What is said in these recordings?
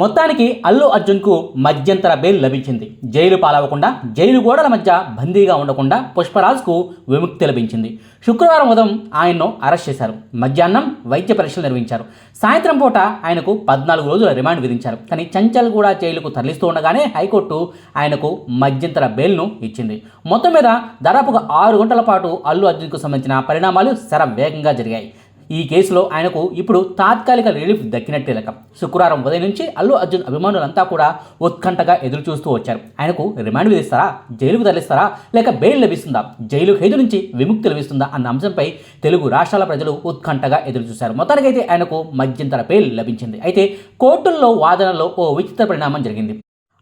మొత్తానికి అల్లు అర్జున్కు మధ్యంతర బెయిల్ లభించింది. జైలు పాలవకుండా జైలు గోడల మధ్య బందీగా ఉండకుండా పుష్పరాజ్కు విముక్తి లభించింది. శుక్రవారం ఉదయం ఆయన్ను అరెస్ట్ చేశారు. మధ్యాహ్నం వైద్య పరీక్షలు నిర్వహించారు. సాయంత్రం పూట ఆయనకు పద్నాలుగు రోజుల రిమాండ్ విధించారు. కానీ చంచల్గూడ జైలుకు తరలిస్తూ ఉండగానే హైకోర్టు ఆయనకు మధ్యంతర బెయిల్ను ఇచ్చింది. మొత్తం మీద దాదాపుగా ఆరు గంటల పాటు అల్లు అర్జున్కు సంబంధించిన పరిణామాలు శర వేగంగా జరిగాయి. ఈ కేసులో ఆయనకు ఇప్పుడు తాత్కాలిక రిలీఫ్ దక్కినట్టే లెక్క. శుక్రవారం ఉదయం నుంచి అల్లు అర్జున్ అభిమానులంతా కూడా ఉత్కంఠగా ఎదురు చూస్తూ వచ్చారు. ఆయనకు రిమాండ్ విధిస్తారా? జైలుకు తరలిస్తారా? లేక బెయిల్ లభిస్తుందా? జైలు ఖైదు నుంచి విముక్తి లభిస్తుందా? అన్న అంశంపై తెలుగు రాష్ట్రాల ప్రజలు ఉత్కంఠగా ఎదురు చూశారు మొత్తానికైతే ఆయనకు మధ్యంతర బెయిల్ లభించింది. అయితే కోర్టుల్లో వాదనలో ఓ విచిత్ర పరిణామం జరిగింది.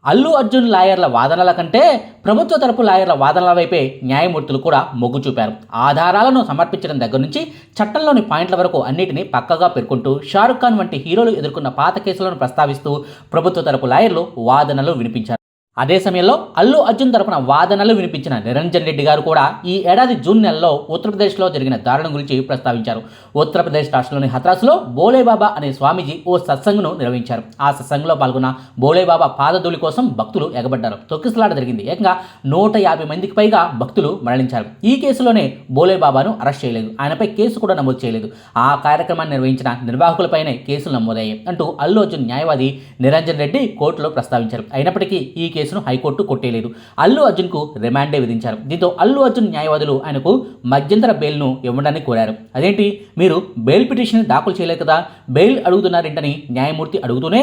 అల్లు అర్జున్ లాయర్ల వాదనల కంటే ప్రభుత్వ తరపు లాయర్ల వాదనల వైపే న్యాయమూర్తులు కూడా మొగ్గు చూపారు. ఆధారాలను సమర్పించడం దగ్గర నుంచి చట్టంలోని పాయింట్ల వరకు అన్నిటినీ పక్కగా పేర్కొంటూ షారుఖ్ ఖాన్ వంటి హీరోలు ఎదుర్కొన్న పాత కేసులను ప్రస్తావిస్తూ ప్రభుత్వ తరపు లాయర్లు వాదనలు వినిపించారు. అదే సమయంలో అల్లు అర్జున్ తరపున వాదనలు వినిపించిన నిరంజన్ రెడ్డి గారు కూడా ఈ ఏడాది జూన్ నెలలో ఉత్తరప్రదేశ్లో జరిగిన దారుణం గురించి ప్రస్తావించారు. ఉత్తరప్రదేశ్ రాష్ట్రంలోని హత్రాస్లో బోలేబాబా అనే స్వామీజీ ఓ సత్సంగ్ను నిర్వహించారు. ఆ సత్సంగంలో పాల్గొన్న బోలేబాబా పాదధూళి కోసం భక్తులు ఎగబడ్డారు. తొక్కిసలాట జరిగింది. ఏకంగా నూట యాభై మందికి పైగా భక్తులు మరణించారు. ఈ కేసులోనే బోలేబాబాను అరెస్ట్ చేయలేదు. ఆయనపై కేసు కూడా నమోదు చేయలేదు. ఆ కార్యక్రమాన్ని నిర్వహించిన నిర్వాహకులపైనే కేసులు నమోదయ్యాయి అంటూ అల్లు అర్జున్ న్యాయవాది నిరంజన్ రెడ్డి కోర్టులో ప్రస్తావించారు. అయినప్పటికీ ఈ కేసు కేసును హైకోర్టు కొట్టేయలేదు అల్లు అర్జున్కు రిమాండే విధించారు. దీంతో అల్లు అర్జున్ న్యాయవాదులు ఆయనకు మధ్యంతర బెయిల్ను ఇవ్వడానికి కోరారు. అదేంటి? మీరు బెయిల్ పిటిషన్ దాఖలు చేయలేదు కదా? బెయిల్ అడుగుతున్నారేంటని న్యాయమూర్తి అడుగుతూనే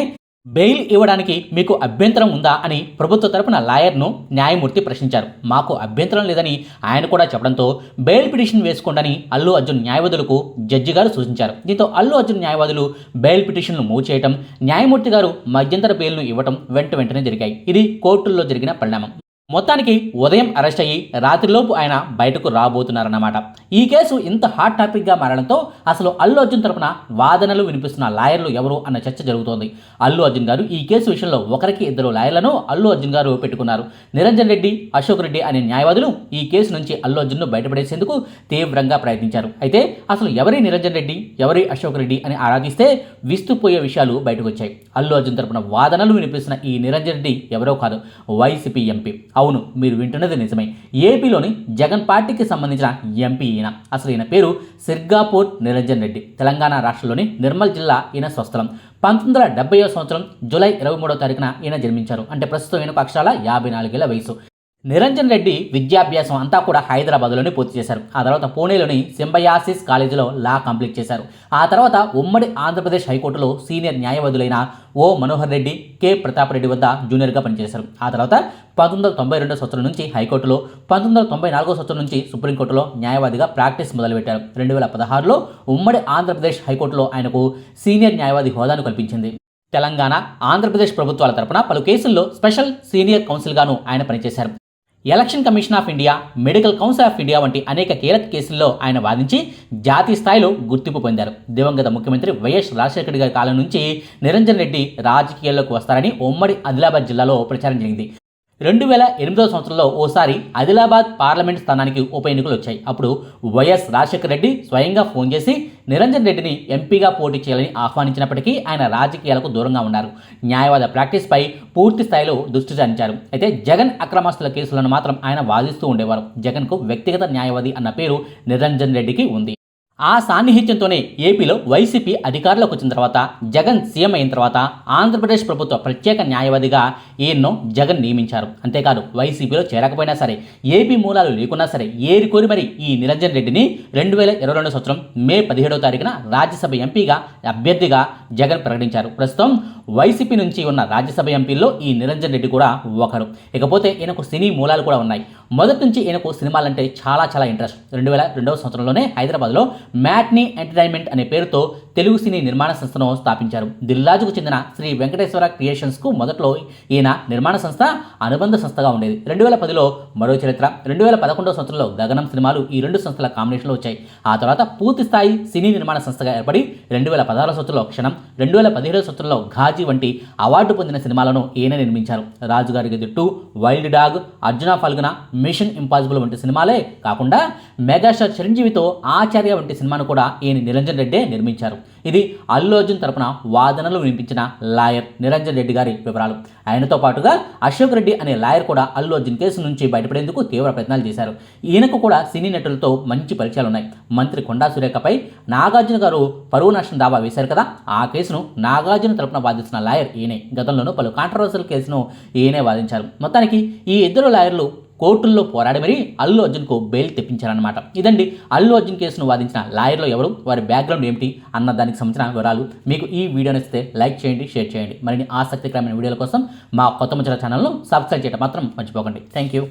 బెయిల్ ఇవ్వడానికి మీకు అభ్యంతరం ఉందా అని ప్రభుత్వ తరపున లాయర్ను న్యాయమూర్తి ప్రశ్నించారు. మాకు అభ్యంతరం లేదని ఆయన కూడా చెప్పడంతో బెయిల్ పిటిషన్ వేసుకోండని అల్లు అర్జున్ న్యాయవాదులకు జడ్జి గారు సూచించారు. దీంతో అల్లు అర్జున్ న్యాయవాదులు బెయిల్ పిటిషన్ను మూవ్ చేయడం న్యాయమూర్తి గారు మధ్యంతర బెయిల్ను ఇవ్వడం వెంట వెంటనే జరిగాయి. ఇది కోర్టుల్లో జరిగిన పరిణామం. మొత్తానికి ఉదయం అరెస్ట్ అయ్యి రాత్రిలోపు ఆయన బయటకు రాబోతున్నారన్నమాట. ఈ కేసు ఇంత హాట్ టాపిక్గా మారడంతో అసలు అల్లు అర్జున్ తరపున వాదనలు వినిపిస్తున్న లాయర్లు ఎవరు అన్న చర్చ జరుగుతోంది. అల్లు అర్జున్ గారు ఈ కేసు విషయంలో ఒకరికి ఇద్దరు లాయర్లను అల్లు అర్జున్ గారు పెట్టుకున్నారు. నిరంజన్ రెడ్డి అశోక్ రెడ్డి అనే న్యాయవాదులు ఈ కేసు నుంచి అల్లు అర్జున్ను బయటపడేసేందుకు తీవ్రంగా ప్రయత్నించారు. అయితే అసలు ఎవరి నిరంజన్ రెడ్డి ఎవరి అశోక్ రెడ్డి అని ఆరాధిస్తే విస్తుపోయే విషయాలు బయటకు వచ్చాయి. అల్లు అర్జున్ తరపున వాదనలు వినిపిస్తున్న ఈ నిరంజన్ రెడ్డి ఎవరో కాదు వైసీపీ ఎంపీ. అవును మీరు వింటున్నది నిజమే. ఏపీలోని జగన్ పార్టీకి సంబంధించిన ఎంపీ ఈయన. అసలు ఈయన పేరు సిర్గాపూర్ నిరంజన్ రెడ్డి. తెలంగాణ రాష్ట్రంలోని నిర్మల్ జిల్లా ఈయన స్వస్థలం. పంతొమ్మిది వందల డెబ్బై సంవత్సరం జూలై ఇరవై మూడో తారీఖున ఈయన జన్మించారు. అంటే ప్రస్తుతం ఈయనకు అక్షరాల యాభై నాలుగేళ్ళ వయసు. నిరంజన్ రెడ్డి విద్యాభ్యాసం అంతా కూడా హైదరాబాద్లోనే పూర్తి చేశారు. ఆ తర్వాత పూణేలోని సింబయాసిస్ కాలేజీలో లా కంప్లీట్ చేశారు. ఆ తర్వాత ఉమ్మడి ఆంధ్రప్రదేశ్ హైకోర్టులో సీనియర్ న్యాయవాదులైన ఓ మనోహర్ రెడ్డి కె. ప్రతాప్ రెడ్డి వద్ద జూనియర్గా పనిచేశారు. ఆ తర్వాత పంతొమ్మిది వందల తొంభై రెండో సంవత్సరం నుంచి హైకోర్టులో పంతొమ్మిది వందల తొంభై నాలుగో సంవత్సరం నుంచి సుప్రీంకోర్టులో న్యాయవాదిగా ప్రాక్టీస్ మొదలుపెట్టారు. రెండు వేల పదహారులో ఉమ్మడి ఆంధ్రప్రదేశ్ హైకోర్టులో ఆయనకు సీనియర్ న్యాయవాది హోదాను కల్పించింది. తెలంగాణ ఆంధ్రప్రదేశ్ ప్రభుత్వాల తరపున పలు కేసుల్లో స్పెషల్ సీనియర్ కౌన్సిల్గాను ఆయన పనిచేశారు. Election commission of India medical council of India వంటి అనేక కీలక కేసుల్లో ఆయన వాదించి జాతీయ స్థాయిలో గుర్తింపు పొందారు. దివంగత ముఖ్యమంత్రి వైఎస్ రాజశేఖర్ గారి కాలం నుంచి నిరంజన్ రెడ్డి రాజకీయాల్లోకి వస్తారని ఉమ్మడి ఆదిలాబాద్ జిల్లాలో ప్రచారం జరిగింది. రెండు వేల ఎనిమిదో సంవత్సరంలో ఓసారి ఆదిలాబాద్ పార్లమెంట్ స్థానానికి ఉప ఎన్నికలు వచ్చాయి. అప్పుడు వైఎస్ రాజశేఖర రెడ్డి స్వయంగా ఫోన్ చేసి నిరంజన్ రెడ్డిని ఎంపీగా పోటీ చేయాలని ఆహ్వానించినప్పటికీ ఆయన రాజకీయాలకు దూరంగా ఉన్నారు. న్యాయవాద ప్రాక్టీస్పై పూర్తి స్థాయిలో దృష్టి సారించారు. అయితే జగన్ అక్రమాస్తుల కేసులను మాత్రం ఆయన వాదిస్తూ ఉండేవారు. జగన్కు వ్యక్తిగత న్యాయవాది అన్న పేరు నిరంజన్ రెడ్డికి ఉంది. ఆ సాన్నిహిత్యంతోనే ఏపీలో వైసీపీ అధికారంలోకి వచ్చిన తర్వాత జగన్ సీఎం అయిన తర్వాత ఆంధ్రప్రదేశ్ ప్రభుత్వ ప్రత్యేక న్యాయవాదిగా ఈయన్ను జగన్ నియమించారు. అంతేకాదు వైసీపీలో చేరకపోయినా సరే ఏపీ మూలాలు లేకున్నా సరే ఏరికోరి మరి ఈ నిరంజన్ రెడ్డిని రెండు వేల ఇరవై రెండు సంవత్సరం మే పదిహేడవ తారీఖున రాజ్యసభ ఎంపీగా అభ్యర్థిగా జగన్ ప్రకటించారు. ప్రస్తుతం వైసీపీ నుంచి ఉన్న రాజ్యసభ ఎంపీల్లో ఈ నిరంజన్ రెడ్డి కూడా ఒకరు. ఇకపోతే ఈయనకు సినీ మూలాలు కూడా ఉన్నాయి. మొదటి నుంచి ఈయనకు సినిమాలంటే చాలా చాలా ఇంట్రెస్ట్. రెండు వేల రెండవ సంవత్సరంలోనే హైదరాబాద్లో మ్యాట్నీ ఎంటర్టైన్మెంట్ అనే పేరుతో తెలుగు సినీ నిర్మాణ సంస్థను స్థాపించారు. దిల్లాజుకు చెందిన శ్రీ వెంకటేశ్వర క్రియేషన్స్కు మొదట్లో ఈయన నిర్మాణ సంస్థ అనుబంధ సంస్థగా ఉండేది. రెండు వేల పదిలో మరో చరిత్ర రెండు వేల పదకొండవ సంవత్సరంలో గగనం సినిమాలు ఈ రెండు సంస్థల కాంబినేషన్లో వచ్చాయి. ఆ తర్వాత పూర్తి స్థాయి సినీ నిర్మాణ సంస్థగా ఏర్పడి రెండు వేల పదహారు సంవత్సరంలో క్షణం రెండు వేల పదిహేడు సంవత్సరంలో ఘాజీ వంటి అవార్డు పొందిన సినిమాలను ఈయన నిర్మించారు. Rajugari Gadhi wild dog Arjuna Phalguna mission impossible వంటి సినిమాలే కాకుండా మెగాస్టార్ చిరంజీవితో ఆచార్య వంటి సినిమాను కూడా ఈయన నిరంజన్ రెడ్డే నిర్మించారు. ఇది అల్లు అర్జున్ తరపున వాదనలు వినిపించిన లాయర్ నిరంజన్ రెడ్డి గారి వివరాలు. ఆయనతో పాటుగా అశోక్ రెడ్డి అనే లాయర్ కూడా అల్లు అర్జున్ కేసు నుంచి బయటపడేందుకు తీవ్ర ప్రయత్నాలు చేశారు. ఈయనకు కూడా సినీ నటులతో మంచి పరిచయాలు ఉన్నాయి. మంత్రి కొండా సురేఖపై నాగార్జున గారు పరువు నష్టం దావా వేశారు కదా ఆ కేసును నాగార్జున తరపున వాదిస్తున్న లాయర్ ఈయనే. గతంలోనూ పలు కాంట్రవర్సల్ కేసును ఈయనే వాదించారు. మొత్తానికి ఈ ఇద్దరు లాయర్లు కోర్టుల్లో పోరాడి మరీ అల్లు అర్జున్కు బెయిల్ తెప్పించారన్నమాట. ఇదండి అల్లు అర్జున్ కేసును వాదించిన లాయర్లో ఎవరు వారి బ్యాక్గ్రౌండ్ ఏమిటి అన్న దానికి సంబంధించిన వివరాలు మీకు ఈ వీడియో నచ్చితే లైక్ చేయండి షేర్ చేయండి. మరిన్ని ఆసక్తికరమైన వీడియోల కోసం మా కొత్త ముచ్చల ఛానల్ను సబ్స్క్రైబ్ చేయడం మాత్రం మర్చిపోకండి. Thank you